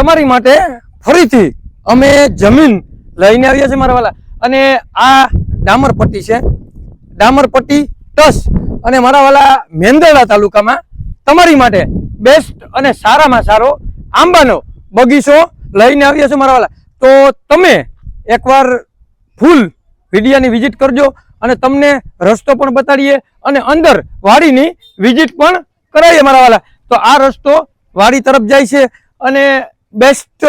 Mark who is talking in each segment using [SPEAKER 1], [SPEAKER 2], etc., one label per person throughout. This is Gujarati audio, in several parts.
[SPEAKER 1] તમારી માટે ફરીથી અમે જમીન લઈને આવ્યા છીએ મારા વાલા. અને આ ડામર પટ્ટી છે. ડામર પટ્ટી ટસ અને મારા વાલા મેંદરડા તાલુકામાં તમારી માટે બેસ્ટ અને સારામાં સારો આંબાનો બગીચો લઈને આવ્યા છે મારા વાલા. તો તમે એકવાર ફૂલ વિડિયાની વિઝિટ કરજો અને તમને રસ્તો પણ બતાડીએ અને અંદર વાડીની વિઝિટ પણ કરાવીએ મારા વાલા. તો આ રસ્તો વાડી તરફ જાય છે અને બેસ્ટ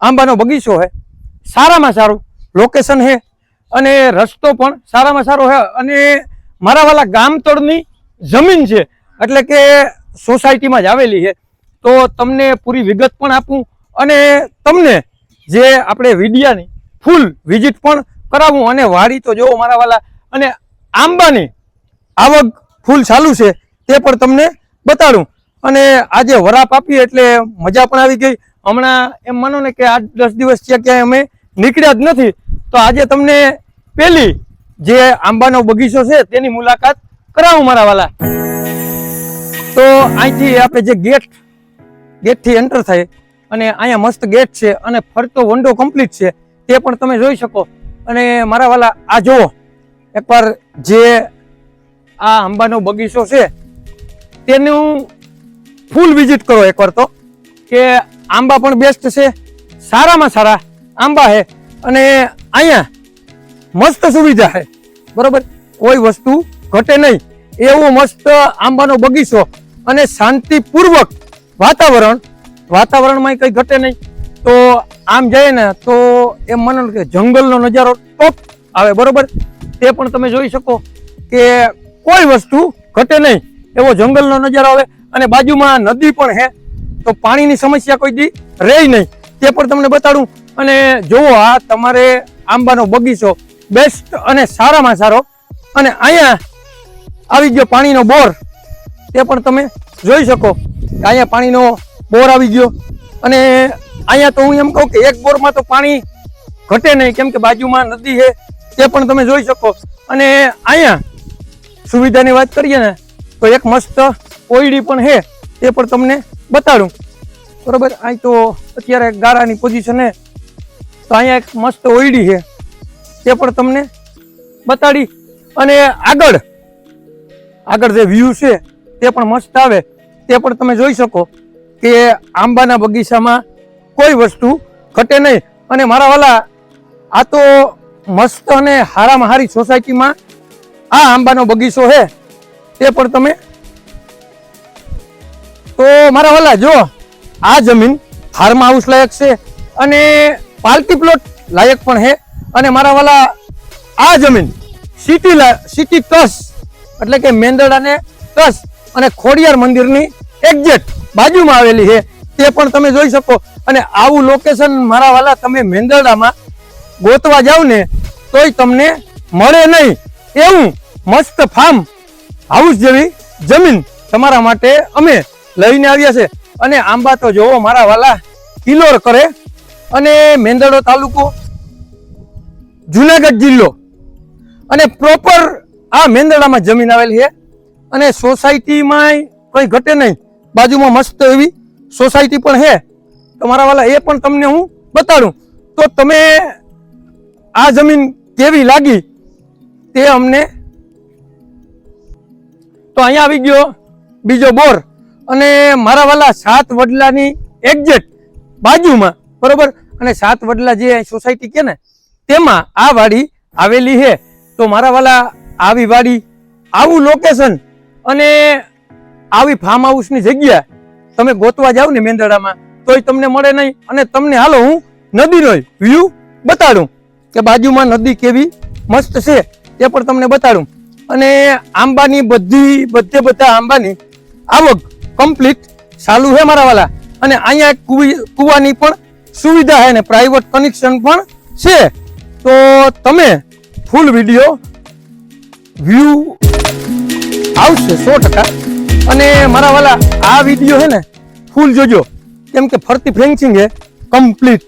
[SPEAKER 1] આંબાનો બગીચો છે સારામાં સારું લોકેશન છે અને રસ્તો પણ સારામાં સારો છે અને મારા વાલા ગામતળની જમીન છે. એટલે કે સોસાયટીમાં જ આવેલી છે તો તમને પૂરી વિગત પણ આપું અને તમને જે આપણે વિડિયાની ફૂલ વિઝિટ પણ કરાવું અને વાડી તો જોવો મારા વાલા અને આંબાની આવક ફૂલ ચાલુ છે તે પણ તમને બતાડું. અને આજે વરાપ આપી એટલે મજા પણ આવી ગઈ. હમણાં એમ માનો ને કે આઠ દસ દિવસ થયા ક્યાંય અમે નીકળ્યા જ નથી. તો આજે તમને પેલી જે આંબાનો બગીચો છે તેની મુલાકાત કરાવું મારા વાલા. તો અહીંથી આપણે જે ગેટ, ગેટથી એન્ટર થાય અને અહીંયા મસ્ત ગેટ છે અને ફરતો વંડો કમ્પ્લીટ છે તે પણ તમે જોઈ શકો. અને મારા વાલા, આ જુઓ. એકવાર જે આ આંબાનો બગીચો છે તેનું ફૂલ વિઝિટ કરો એકવાર તો. કે આંબા પણ બેસ્ટ છે. સારામાં સારા આંબા છે અને અહીંયા મસ્ત સુવિધા છે બરોબર? કોઈ વસ્તુ ઘટે નહીં. એવો મસ્ત આંબાનો બગીચો અને શાંતિપૂર્વક વાતાવરણ. વાતાવરણમાં કંઈ ઘટે નહીં. તો આમ જાય ને તો એમ માનો કે જંગલનો નજારો ટોપ આવે. બરોબર? તે પણ તમે જોઈ શકો કે કોઈ વસ્તુ ઘટે નહીં. એવો જંગલનો નજારો આવે. અને બાજુમાં નદી પણ છે તો પાણીની સમસ્યા કોઈ દી રહે નહીં. તે પણ તમને બતાડું. અને જુઓ આ તમારે આંબાનો બગીચો બેસ્ટ અને સારામાં સારો. અને અહીંયા આવી ગયો પાણીનો બોર. તે પણ તમે જોઈ શકો કે અહીંયા પાણીનો બોર આવી ગયો. અને અહીંયા તો હું એમ કહું કે એક બોરમાં તો પાણી ઘટે નહીં, કેમ કે બાજુમાં નદી છે તે પણ તમે જોઈ શકો. અને અહીંયા સુવિધાની વાત કરીએ ને તો એક મસ્ત ઓયડી પણ છે એ પણ તમને બતાડું. બરોબર? અહીં તો અત્યારે ગારાની પોઝિશન હે. તો અહીંયા એક મસ્ત ઓયડી છે તે પણ તમને બતાડી. અને આગળ આગળ જે વ્યૂ છે, તે પણ મસ્ત આવે. તે પણ તમે જોઈ શકો કે આંબાના બગીચામાં કોઈ વસ્તુ ઘટે નહીં. અને મારા વાલા, આ તો મસ્ત અને હારામાં હારી સોસાયટીમાં આ આંબાનો બગીચો છે તે પણ તમે? તો મારા વાલા, જો, આ જમીન ફાર્મ હાઉસ લાયક છે અને પાર્ટી પ્લોટ લાયક પણ છે. અને મારા વાલા, આ જમીન સિટી સિટી ટસ એટલે કે મેંદરડા ટસ અને ખોડિયાર મંદિરની એક્ઝેક્ટ બાજુમાં આવેલી છે. તે પણ તમે જોઈ શકો. અને આવું લોકેશન મારા વાલા તમે મેંદરડામાં ગોતવા જાવ ને તોય તમને મળે નહીં. એવું મસ્ત ફાર્મ હાઉસ જેવી જમીન તમારા માટે અમે લઈને આવ્યા છે. અને આંબા તો જોવો, મારા વાલા, કિલોર કરે. અને મેંદડો તાલુકો, જુનાગઢ જિલ્લો. અને પ્રોપર આ મેંદડામાં જમીન આવેલી છે. અને સોસાયટીમાં કંઈ ઘટે નહીં. બાજુમાં મસ્ત એવી સોસાયટી પણ છે. તો મારા વાલા, એ પણ તમને હું બતાડું. તો તમે આ જમીન કેવી લાગી તે અમને તો અહીંયા આવી ગયો બીજો બોર અને મારા વાલા સાત વડલાની એક્ઝેક્ટ બાજુમાં, બરોબર? અને સાત વડલા જે સોસાયટી કે ને, તેમાં આ વાડી આવેલી છે. તો મારા વાલા આવી વાડી, આવું લોકેશન અને આવી ફાર્મ હાઉસની જગ્યા તમે ગોતવા જાવ ને મેંદડામાં તોય તમને મળે નહીં. અને તમને હાલો હું નદીનો વ્યૂ બતાડું કે બાજુમાં નદી કેવી મસ્ત છે તે પણ તમને બતાડું. અને આંબાની બધી, બધે બધા આંબાની આવક કમ્પ્લીટ ચાલુ છે મારા વાલા. અને અહીંયા કુવી- કૂવાની પણ સુવિધા છે ને પ્રાઇવેટ કનેક્શન પણ છે. તો તમે ફૂલ વીડિયો વ્યૂ આવશે સો અને મારા વાલા, આ વીડિયો છે ને ફૂલ જોજો. કેમ કે ફરતી ફેન્સિંગ છે કમ્પ્લીટ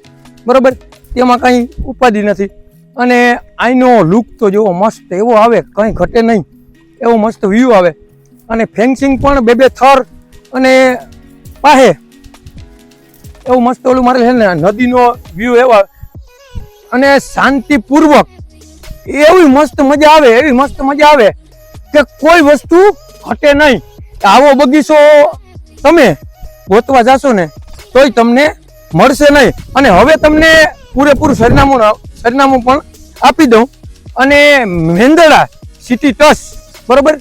[SPEAKER 1] બરાબર? તેમાં કાંઈ ઉપાધિ નથી. અને આઈનો લુક તો જેવો મસ્ત, એવો આવે, કંઈ ઘટે નહીં. એવો મસ્ત વ્યૂ આવે. અને ફેન્સિંગ પણ બે બે થર અને પાહે. એવું મસ્ત ઓલું મારે છે ને, નદીનો વ્યૂ એવા અને શાંતિપૂર્વક. એવી મસ્ત મજા આવે, એવી મસ્ત મજા આવે કે કોઈ વસ્તુ ઘટે નહીં. આવો બગીચો તમે ગોતવા જાશો ને, તોય તમને મળશે નહીં. અને હવે તમને પૂરેપૂરું સરનામું સરનામું પણ આપી દઉં. અને મેંદડા સિટી ટસ બરોબર?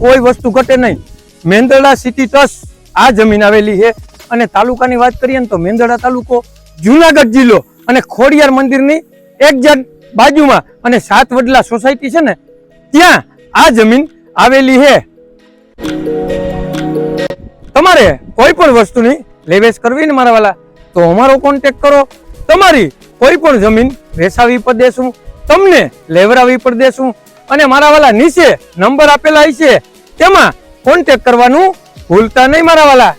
[SPEAKER 1] કોઈ વસ્તુ ઘટે નહીં. મેંદડા સિટી ટસ આ જમીન આવેલી છે. અને તાલુકાની વાત કરીએ ને તો મેંદડા તાલુકો જુનાગઢ જિલ્લો અને ખોડિયાર મંદિરની એક્ઝેક્ટ બાજુમાં અને સાત વડલા સોસાયટી છે ને, ત્યાં આ જમીન આવેલી છે. તમારે કોઈ પણ વસ્તુની લેવેશ કરવી ને મારા વાલા, તો અમારો કોન્ટેક કરો. તમારી કોઈ પણ જમીન વેસાવી પર દેશું, તમને લેવરાવી પર દેશું અને મારા વાલા નીચે નંબર આપેલા છે તેમાં કોન્ટેક કરવાનું ભૂલતા નહીં મારા વાલા.